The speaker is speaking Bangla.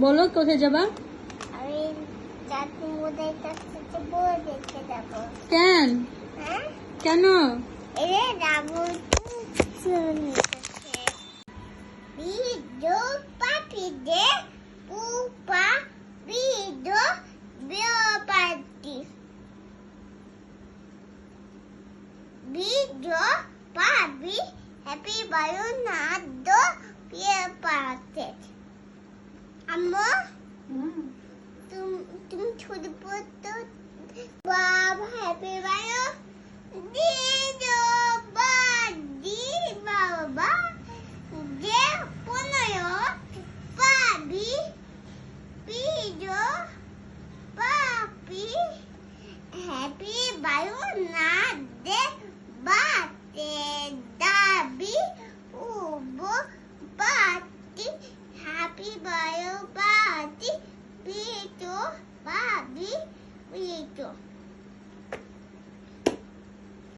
বলো কোথায় যাবা? আমি কাছে দেখতে যাব। কেন? হ্যাঁ? কেন? এরে যাব শুনতেছে বিজো পাপি দে পুপা পাবি হ্যাপি বায়ু আম্মু? তুমি তুমি ছোট পড়তো বাবা হ্যাপি বায়ু। দিদো বাদি বাবা। যে পনেরো পাবি পিজো পাপি। হ্যাপি বায়ু না দে। হ্যাপি বায়ু বাতি পিজো বাবি পিজো